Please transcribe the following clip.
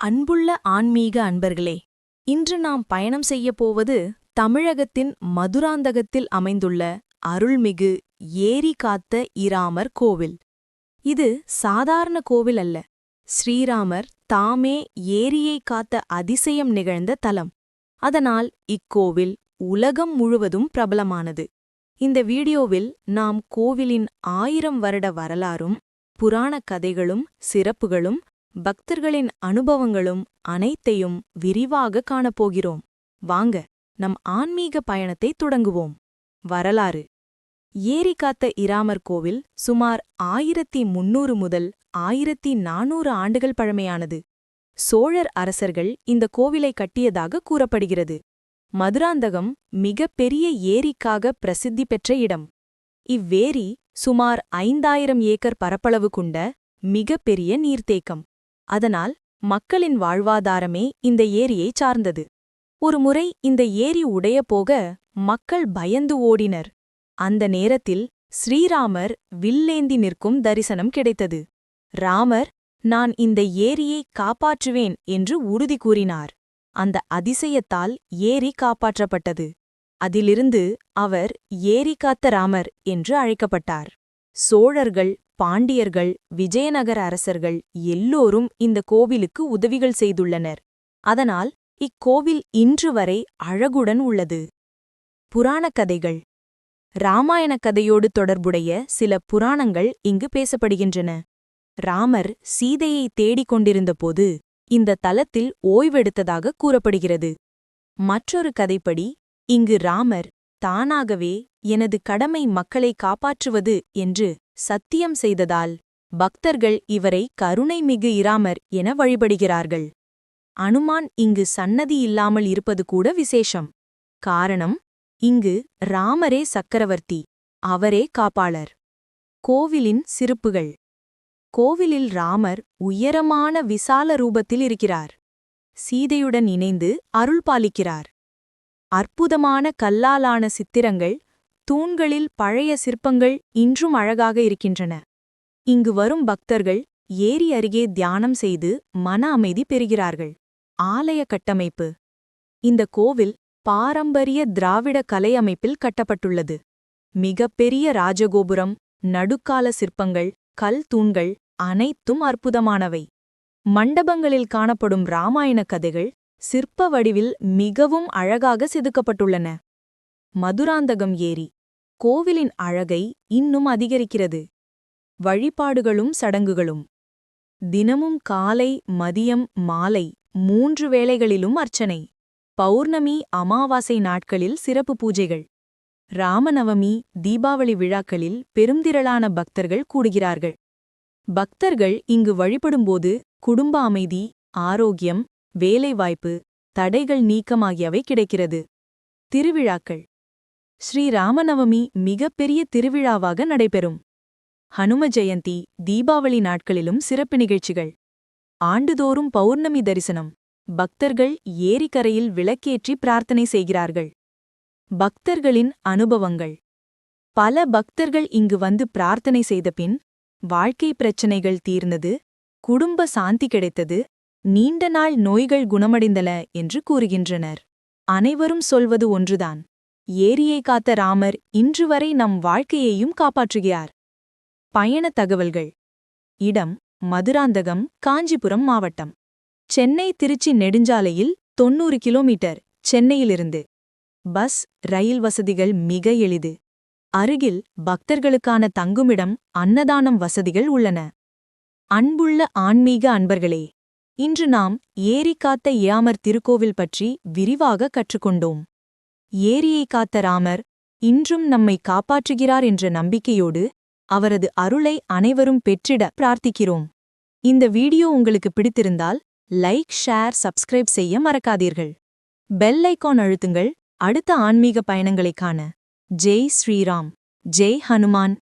அன்புள்ள ஆன்மீக அன்பர்களே இன்று நாம் பயணம் செய்யப் போவது தமிழகத்தின் மதுராந்தகத்தில் அமைந்துள்ள அருள்மிகு ஏரி காத்த இராமர் கோவில். இது சாதாரண கோவில் அல்ல. ஸ்ரீராமர் தாமே ஏரியை காத்த அதிசயம் நிகழ்ந்த தலம். அதனால் இக்கோவில் உலகம் முழுவதும் பிரபலமானது. இந்த வீடியோவில் நாம் கோவிலின் ஆயிரம் வருட வரலாறும் புராணக் கதைகளும் சிறப்புகளும் பக்தர்களின் அனுபவங்களும் அனைத்தையும் விரிவாக காணப்போகிறோம். வாங்க நம் ஆன்மீக பயணத்தை தொடங்குவோம். வரலாறு. ஏரி காத்த இராமர் கோவில் சுமார் ஆயிரத்தி முன்னூறு முதல் ஆயிரத்தி நானூறு ஆண்டுகள் பழமையானது. சோழர் அரசர்கள் இந்த கோவிலை கட்டியதாக கூறப்படுகிறது. மதுராந்தகம் மிகப்பெரிய பெரிய ஏரிக்காக பிரசித்தி பெற்ற இடம். இவ்வேரி சுமார் ஐந்தாயிரம் ஏக்கர் பரப்பளவு கொண்ட மிகப்பெரிய பெரிய நீர்த்தேக்கம். அதனால் மக்களின் வாழ்வாதாரமே இந்த ஏரியை சார்ந்தது. ஒருமுறை இந்த ஏரி உடைய போக மக்கள் பயந்து ஓடினர். அந்த நேரத்தில் ஸ்ரீராமர் வில்லேந்தி நிற்கும் தரிசனம் கிடைத்தது. ராமர் நான் இந்த ஏரியை காப்பாற்றுவேன் என்று உறுதி கூறினார். அந்த அதிசயத்தால் ஏரி காப்பாற்றப்பட்டது. அதிலிருந்து அவர் ஏரி காத்த ராமர் என்று அழைக்கப்பட்டார். சோழர்கள் பாண்டியர்கள் விஜயநகர அரசர்கள் எல்லோரும் இந்த கோவிலுக்கு உதவிகள் செய்துள்ளனர். அதனால் இக்கோவில் இன்று வரை அழகுடன் உள்ளது. புராணக் கதைகள். இராமாயணக் கதையோடு தொடர்புடைய சில புராணங்கள் இங்கு பேசப்படுகின்றன. ராமர் சீதையை தேடிக் கொண்டிருந்தபோது இந்த தலத்தில் ஓய்வெடுத்ததாக கூறப்படுகிறது. மற்றொரு கதைப்படி இங்கு ராமர் தானாகவே எனது கடமை மக்களை காப்பாற்றுவது என்று சத்தியம் செய்ததால் பக்தர்கள் இவரை கருணைமிகு இராமர் என வழிபடுகிறார்கள். அனுமான் இங்கு சன்னதி இல்லாமல் இருப்பது கூட விசேஷம். காரணம் இங்கு ராமரே சக்கரவர்த்தி அவரே காப்பாளர். கோவிலின் சிறப்புகள். கோவிலில் ராமர் உயரமான விசால ரூபத்தில் இருக்கிறார். சீதையுடன் இணைந்து அருள் பாலிக்கிறார். அற்புதமான கல்லாலான சித்திரங்கள் தூண்களில் பழைய சிற்பங்கள் இன்றும் அழகாக இருக்கின்றன. இங்கு வரும் பக்தர்கள் ஏரி அருகே தியானம் செய்து மன அமைதி பெறுகிறார்கள். ஆலய கட்டமைப்பு. இந்த கோவில் பாரம்பரிய திராவிட கலை அமைப்பில் கட்டப்பட்டுள்ளது. மிகப்பெரிய ராஜகோபுரம் நடுக்கால சிற்பங்கள் கல் தூண்கள் அனைத்தும் அற்புதமானவை. மண்டபங்களில் காணப்படும் இராமாயண கதைகள் சிற்ப வடிவில் மிகவும் அழகாக செதுக்கப்பட்டுள்ளன. மதுராந்தகம் ஏரி. கோவிலின் அழகை இன்னும் அதிகரிக்கிறது. வழிபாடுகளும் சடங்குகளும். தினமும் காலை மதியம் மாலை மூன்று வேளைகளிலும் அர்ச்சனை. பௌர்ணமி அமாவாசை நாட்களில் சிறப்பு பூஜைகள். ராமநவமி தீபாவளி விழாக்களில் பெருந்திரளான பக்தர்கள் கூடுகிறார்கள். பக்தர்கள் இங்கு வழிபடும்போது குடும்ப அமைதி ஆரோக்கியம் வேலைவாய்ப்பு தடைகள் நீக்கமாகியவை கிடைக்கிறது. திருவிழாக்கள். ஸ்ரீராமநவமி மிகப்பெரிய திருவிழாவாக நடைபெறும். ஹனும ஜெயந்தி தீபாவளி நாட்களிலும் சிறப்பு நிகழ்ச்சிகள். ஆண்டுதோறும் பௌர்ணமி தரிசனம். பக்தர்கள் ஏரிக்கரையில் விளக்கேற்றி பிரார்த்தனை செய்கிறார்கள். பக்தர்களின் அனுபவங்கள். பல பக்தர்கள் இங்கு வந்து பிரார்த்தனை செய்தபின் வாழ்க்கை பிரச்சினைகள் தீர்ந்தது குடும்ப சாந்தி கிடைத்தது நீண்ட நாள் நோய்கள் குணமடைந்தன என்று கூறுகின்றனர். அனைவரும் சொல்வது ஒன்றுதான். ஏரியை காத்த ராமர் இன்று வரை நம் வாழ்க்கையையும் காப்பாற்றுகிறார். பயண தகவல்கள். இடம் மதுராந்தகம் காஞ்சிபுரம் மாவட்டம். சென்னை திருச்சி நெடுஞ்சாலையில் தொன்னூறு கிலோமீட்டர் சென்னையிலிருந்து. பஸ் ரயில் வசதிகள் மிக எளிது. அருகில் பக்தர்களுக்கான தங்குமிடம் அன்னதானம் வசதிகள் உள்ளன. அன்புள்ள ஆன்மீக அன்பர்களே இன்று நாம் ஏரி காத்த யாமர் திருக்கோவில் பற்றி விரிவாக கற்றுக்கொண்டோம். ஏரியை காத்த ராமர் இன்றும் நம்மை காப்பாற்றுகிறார் என்ற நம்பிக்கையோடு அவரது அருளை அனைவரும் பெற்றிட பிரார்த்திக்கிறோம். இந்த வீடியோ உங்களுக்கு பிடித்திருந்தால் லைக் ஷேர் சப்ஸ்கிரைப் செய்ய மறக்காதீர்கள். Bell icon அழுத்துங்கள். அடுத்த ஆன்மீக பயணங்களைக் காண. ஜெய் ஸ்ரீராம். ஜெய் ஹனுமான்.